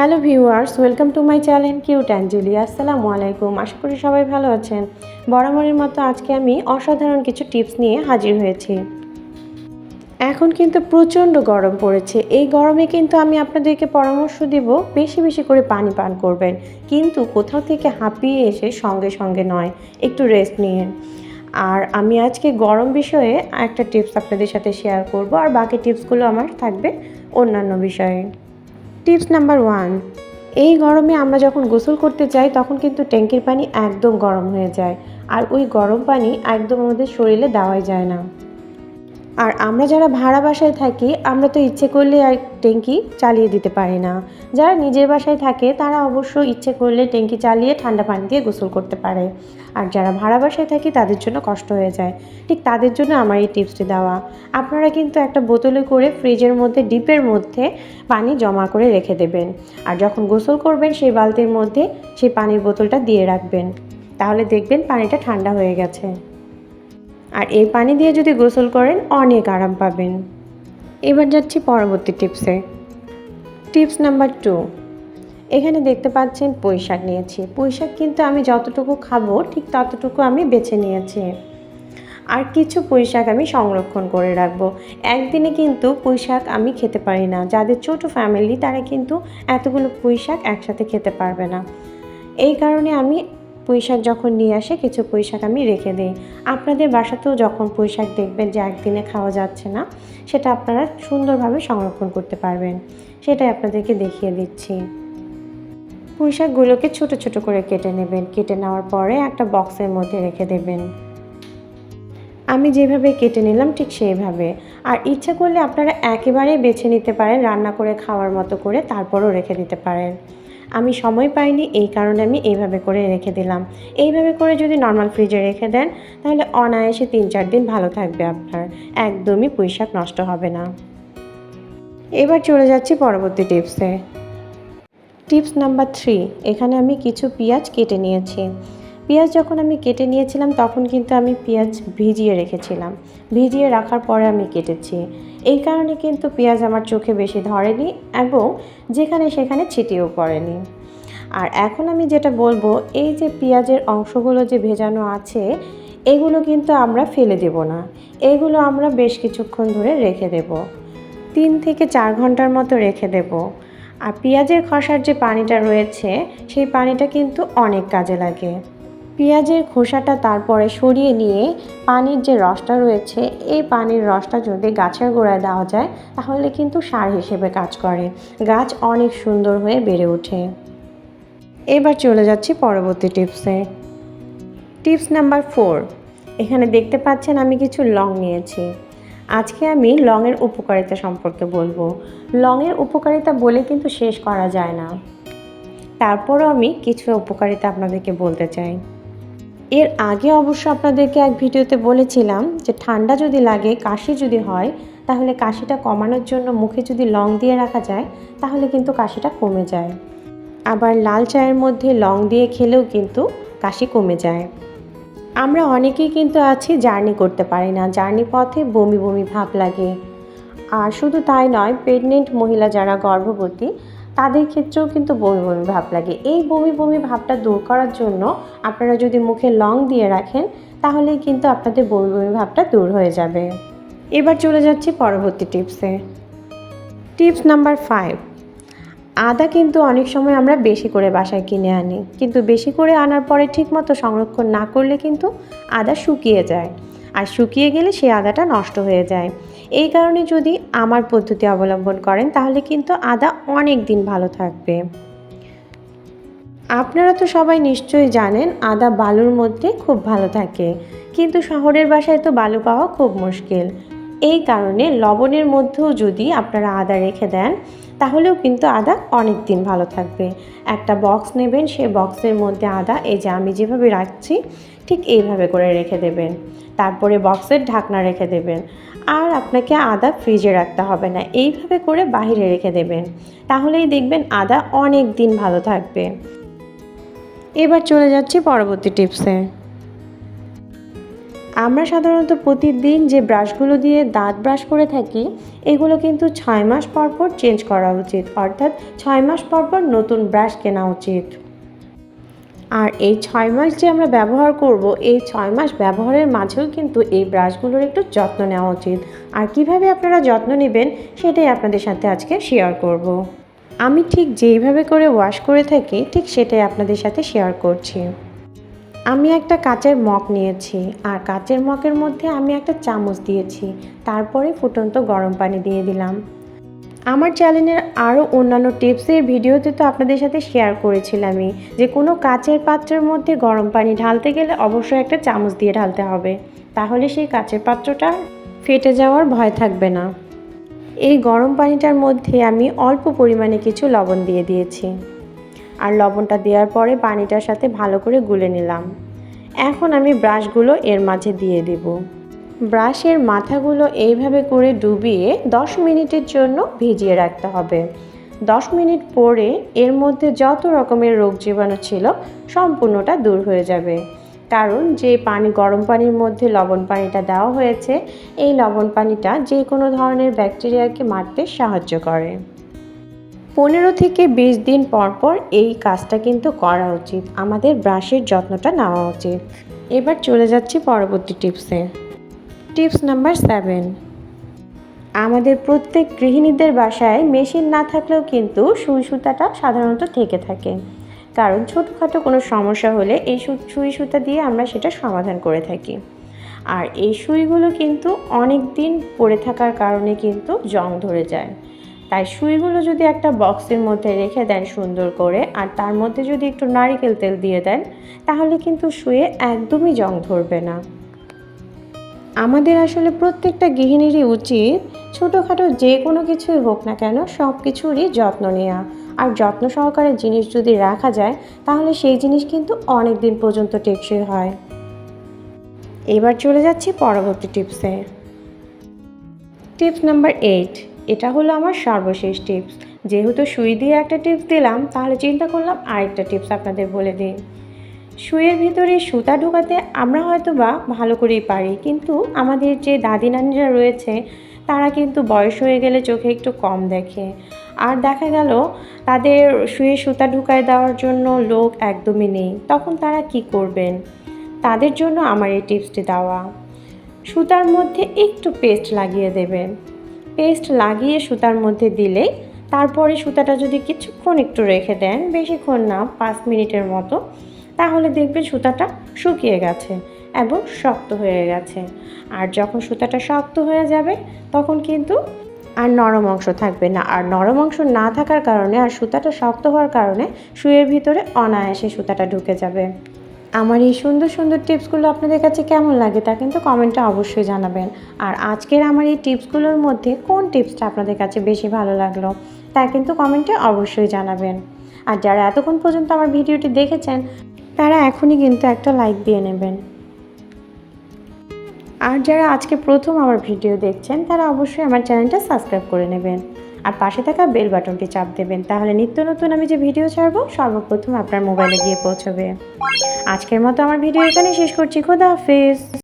Hello viewers, welcome to my channel cute Angeli. আসসালামু আলাইকুম, আশা করি সবাই ভালো আছেন। বরাবরের মতো আজকে আমি অসাধারণ কিছু টিপস নিয়ে হাজির হয়েছি। এখন কিন্তু প্রচণ্ড গরম পড়েছে। এই গরমে কিন্তু আমি আপনাদেরকে পরামর্শ দিব, বেশি বেশি করে পানি পান করবেন। কিন্তু কোথাও থেকে হাঁপিয়ে এসে সঙ্গে সঙ্গে নয়, একটু রেস্ট নিয়ে। আর আমি আজকে গরম বিষয়ে একটা টিপস আপনাদের সাথে শেয়ার করব, আর বাকি টিপসগুলো আমার থাকবে অন্যান্য বিষয়ে। টিপস নাম্বার ওয়ান, এই গরমে আমরা যখন গোসল করতে যাই, তখন কিন্তু ট্যাঙ্কির পানি একদম গরম হয়ে যায়। আর ওই গরম পানি একদম আমাদের শরীরে দেওয়াই যায় না। আর আমরা যারা ভাড়া বাসায় থাকি, আমরা তো ইচ্ছে করলে আর ট্যাঙ্কি চালিয়ে দিতে পারি না। যারা নিজের বাসায় থাকে, তারা অবশ্য ইচ্ছে করলে ট্যাঙ্কি চালিয়ে ঠান্ডা পানি দিয়ে গোসল করতে পারে। আর যারা ভাড়া বাসায় থাকি, তাদের জন্য কষ্ট হয়ে যায়। ঠিক তাদের জন্য আমার এই টিপসটি দেওয়া। আপনারা কিন্তু একটা বোতলে করে ফ্রিজের মধ্যে, ডিপের মধ্যে পানি জমা করে রেখে দেবেন। আর যখন গোসল করবেন, সেই বালতির মধ্যে সেই পানির বোতলটা দিয়ে রাখবেন। তাহলে দেখবেন পানিটা ঠান্ডা হয়ে গেছে। আর এই পানি দিয়ে যদি গোসল করেন, অনেক আরাম পাবেন। এবার যাচ্ছি পরবর্তী টিপসে। Tips number two. এখানে দেখতে পাচ্ছেন পুঁই শাক নিয়েছি। পুঁই শাক কিন্তু আমি যতটুকু খাব, ঠিক ততটুকু আমি বেছে নিয়েছি। আর কিছু পুঁই শাক আমি সংরক্ষণ করে রাখব। একদিনে কিন্তু পুঁই শাক আমি খেতে পারি না। যাদের ছোট ফ্যামিলি তারা কিন্তু এতগুলো পুঁই শাক একসাথে খেতে পারবে না। এই কারণে আমি পুঁই শাক যখন নিয়ে আসে, কিছু পুঁই শাক আমি রেখে দিই। আপনাদের বাসাতেও যখন পুঁই শাক দেখবেন যে একদিনে খাওয়া যাচ্ছে না, সেটা আপনারা সুন্দরভাবে সংরক্ষণ করতে পারবেন। সেটাই আপনাদেরকে দেখিয়ে দিচ্ছি। পুঁই শাকগুলোকে ছোটো ছোটো করে কেটে নেবেন। কেটে নেওয়ার পরে একটা বক্সের মধ্যে রেখে দেবেন। আমি যেভাবে কেটে নিলাম ঠিক সেইভাবে। আর ইচ্ছা করলে আপনারা একেবারেই বেছে নিতে পারেন, রান্না করে খাওয়ার মতো করে তারপরও রেখে দিতে পারেন। আমি সময় পাইনি, এই কারণে আমি এইভাবে করে রেখে দিলাম। এইভাবে করে যদি নর্মাল ফ্রিজে রেখে দেন, তাহলে অনায়াসে তিন চার দিন ভালো থাকবে আপনার। একদমই পুঁইশাক নষ্ট হবে না। এবার চলে যাচ্ছি পরবর্তী টিপসে। টিপস নাম্বার থ্রি, এখানে আমি কিছু পেঁয়াজ কেটে নিয়েছি। পেঁয়াজ যখন আমি কেটে নিয়েছিলাম, তখন কিন্তু আমি পেঁয়াজ ভিজিয়ে রেখেছিলাম। ভিজিয়ে রাখার পরে আমি কেটেছি। এই কারণে কিন্তু পেঁয়াজ আমার চোখে বেশি ধরেনি এবং যেখানে সেখানে ছিটিয়েও পড়েনি। আর এখন আমি যেটা বলব, এই যে পেঁয়াজের অংশগুলো যে ভেজানো আছে, এগুলো কিন্তু আমরা ফেলে দেব না। এগুলো আমরা বেশ কিছুক্ষণ ধরে রেখে দেব। তিন থেকে চার ঘণ্টার মতো রেখে দেব। আর পেঁয়াজের খসার যে পানিটা রয়েছে, সেই পানিটা কিন্তু অনেক কাজে লাগে। পেঁয়াজের খোসাটা তারপরে সরিয়ে নিয়ে পানির যে রসটা রয়েছে, এই পানির রসটা যদি গাছের গোড়ায় দেওয়া যায়, তাহলে কিন্তু সার হিসেবে কাজ করে। গাছ অনেক সুন্দর হয়ে বেড়ে ওঠে। এবার চলে যাচ্ছি পরবর্তী টিপসে। Tips number four. এখানে দেখতে পাচ্ছেন আমি কিছু লং নিয়েছি। আজকে আমি লংয়ের উপকারিতা সম্পর্কে বলব। লংয়ের উপকারিতা বলে কিন্তু শেষ করা যায় না। তারপরও আমি কিছু উপকারিতা আপনাদেরকে বলতে চাই। এর আগে অবশ্য আপনাদেরকে এক ভিডিওতে বলেছিলাম যে ঠান্ডা যদি লাগে, কাশি যদি হয়, তাহলে কাশিটা কমানোর জন্য মুখে যদি লং দিয়ে রাখা যায়, তাহলে কিন্তু কাশিটা কমে যায়। আবার লাল চায়ের মধ্যে লং দিয়ে খেলেও কিন্তু কাশি কমে যায়। আমরা অনেকেই কিন্তু আছি জার্নি করতে পারি না, জার্নি পথে বমি বমি ভাব লাগে। আর শুধু তাই নয়, প্রেগনেন্ট মহিলা যারা গর্ভবতী তাদের ক্ষেত্রেও কিন্তু বমি বমি ভাব লাগে। এই বমি বমি ভাবটা দূর করার জন্য আপনারা যদি মুখে লং দিয়ে রাখেন, তাহলেই কিন্তু আপনাদের বমি বমি ভাবটা দূর হয়ে যাবে। এবার চলে যাচ্ছি পরবর্তী টিপসে। টিপস নাম্বার ফাইভ, আদা কিন্তু অনেক সময় আমরা বেশি করে বাসায় কিনে আনি। কিন্তু বেশি করে আনার পরে ঠিকমতো সংরক্ষণ না করলে কিন্তু আদা শুকিয়ে যায়। আর শুকিয়ে গেলে সেই আদাটা নষ্ট হয়ে যায়। এই কারণে যদি আমার পদ্ধতি অবলম্বন করেন, তাহলে কিন্তু আদা অনেক দিন ভালো থাকবে। আপনারা তো সবাই নিশ্চয়ই জানেন, আদা বালুর মধ্যে খুব ভালো থাকে। কিন্তু শহরের বাসায় তো বালু পাওয়া খুব মুশকিল। এই কারণে লবণের মধ্যেও যদি আপনারা আদা রেখে দেন তাহলেও কিন্তু আদা অনেক দিন ভালো থাকবে। একটা বক্স নেবেন সেই বক্সের মধ্যে আদা, এই যে আমি যেভাবে রাখছি, ঠিক এইভাবে করে রেখে দেবেন। তারপরে বক্সের ঢাকনা রেখে দেবেন। আর আপনাকে আদা ফ্রিজে রাখতে হবে না, এইভাবে করে বাইরে রেখে দেবেন। তাহলেই দেখবেন আদা অনেক দিন ভালো থাকবে। এবার চলে যাচ্ছি পরবর্তী টিপসে আমরা সাধারণত প্রতিদিন যে ব্রাশগুলো দিয়ে দাঁত ব্রাশ করে থাকি, এগুলো কিন্তু ছয় মাস পর পর চেঞ্জ করা উচিত। অর্থাৎ ছয় মাস পর পর নতুন ব্রাশ কেনা উচিত। আর এই ছয় মাস যে আমরা ব্যবহার করব, এই ছয় মাস ব্যবহারের মাঝেও কিন্তু এই ব্রাশগুলোর একটু যত্ন নেওয়া উচিত। আর কীভাবে আপনারা যত্ন নেবেন, সেটাই আপনাদের সাথে আজকে শেয়ার করব। আমি ঠিক যেইভাবে করে ওয়াশ করে থাকি, ঠিক সেটাই আপনাদের সাথে শেয়ার করছি। আমি একটা কাচের মগ নিয়েছি আর কাচের মগের মধ্যে আমি একটা চামচ দিয়েছি। তারপরে ফুটন্ত গরম পানি দিয়ে দিলাম। আমার চ্যানেলের আরও অন্যান্য টিপসের ভিডিওতে তো আপনাদের সাথে শেয়ার করেছিলামই যে কোনো কাচের পাত্রের মধ্যে গরম পানি ঢালতে গেলে অবশ্যই একটা চামচ দিয়ে ঢালতে হবে। তাহলে সেই কাচের পাত্রটা ফেটে যাওয়ার ভয় থাকবে না। এই গরম পানিটার মধ্যে আমি অল্প পরিমাণে কিছু লবণ দিয়ে দিয়েছি। আর লবণটা দেওয়ার পরে পানিটার সাথে ভালো করে গুলে নিলাম। এখন আমি ব্রাশগুলো এর মাঝে দিয়ে দেবো। ব্রাশের মাথাগুলো এইভাবে করে ডুবিয়ে 10 মিনিটের জন্য ভিজিয়ে রাখতে হবে। 10 মিনিট পরে এর মধ্যে যত রকমের রোগ জীবাণু ছিল সম্পূর্ণটা দূর হয়ে যাবে। কারণ যে পানি, গরম পানির মধ্যে লবণ পানিটা দেওয়া হয়েছে, এই লবণ পানিটা যে কোনো ধরনের ব্যাকটেরিয়াকে মারতে সাহায্য করে। পনেরো থেকে বিশ দিন পর পর এই কাজটা কিন্তু করা উচিত। আমাদের ব্রাশের যত্নটা নেওয়া উচিত। এবার চলে যাচ্ছি পরবর্তী টিপসে। Tips number seven. আমাদের প্রত্যেক গৃহিণীদের বাসায় মেশিন না থাকলেও কিন্তু সুই সুতাটা সাধারণত থেকে থাকে। কারণ ছোটোখাটো কোনো সমস্যা হলে এই সুই সুতা দিয়ে আমরা সেটা সমাধান করে থাকি। আর এই সুইগুলো কিন্তু অনেক দিন পড়ে থাকার কারণে কিন্তু জং ধরে যায়। তাই সুইগুলো যদি একটা বক্সের মধ্যে রেখে দেন সুন্দর করে, আর তার মধ্যে যদি একটু নারিকেল তেল দিয়ে দেন, তাহলে কিন্তু শুয়ে একদমই জং ধরবে না। আমাদের আসলে প্রত্যেকটা গৃহিণীরই উচিত ছোটোখাটো যে কোনো কিছুই হোক না কেন সব কিছুরই যত্ন নেওয়া আর যত্ন সহকারে জিনিস যদি রাখা যায়, তাহলে সেই জিনিস কিন্তু অনেক দিন পর্যন্ত টেকসই হয়। এবার চলে যাচ্ছি পরবর্তী টিপসে। টিপস নাম্বার এইট এটা হলো আমার সর্বশেষ টিপস যেহেতু সুই দিয়ে একটা টিপস দিলাম, তাহলে চিন্তা করলাম আরেকটা টিপস আপনাদের বলে দিই। শুয়ের ভিতরে সুতা ঢোকাতে আমরা হয়তো বা ভালো করেই পারি, কিন্তু আমাদের যে দাদি নানিরা রয়েছে, তারা কিন্তু বয়স হয়ে গেলে চোখে একটু কম দেখে। আর দেখা গেল, তাদের শুয়ে সুতা ঢুকায় দেওয়ার জন্য লোক একদমই নেই। তখন তারা কি করবেন? তাদের জন্য আমার এই টিপসটি দেওয়া। সুতার মধ্যে একটু পেস্ট লাগিয়ে দেবেন। পেস্ট লাগিয়ে সুতার মধ্যে দিলেই তারপরে সুতাটা যদি কিছুক্ষণ একটু রেখে দেন, বেশিক্ষণ না, পাঁচ মিনিটের মতো, তাহলে দেখবেন সুতাটা শুকিয়ে গেছে এবং শক্ত হয়ে গেছে। আর যখন সুতাটা শক্ত হয়ে যাবে, তখন কিন্তু আর নরম অংশ থাকবে না। আর নরম অংশ না থাকার কারণে আর সুতাটা শক্ত হওয়ার কারণে শুয়ের ভিতরে অনায়াসে সুতাটা ঢুকে যাবে। আমার এই সুন্দর সুন্দর টিপসগুলো আপনাদের কাছে কেমন লাগে তা কিন্তু কমেন্টে অবশ্যই জানাবেন। আর আজকের আমার এই টিপসগুলোর মধ্যে কোন টিপসটা আপনাদের কাছে বেশি ভালো লাগল তা কিন্তু কমেন্টে অবশ্যই জানাবেন। আর যারা এতক্ষণ পর্যন্ত আমার ভিডিওটি দেখেছেন, তারা এখনই কিন্তু একটা লাইক দিয়ে নেবেন। আর যারা আজকে প্রথম আমার ভিডিও দেখছেন, তারা অবশ্যই আমার চ্যানেলটা সাবস্ক্রাইব করে নেবেন। আর পাশে থাকা বেল বাটনটি চাপ দেবেন, তাহলে নিত্য নতুন আমি যে ভিডিও ছাড়বো, সর্বপ্রথম আপনার মোবাইলে গিয়ে পৌঁছবে। আজকের মতো আমার ভিডিও এখানে শেষ করছি, খোদা হাফেজ।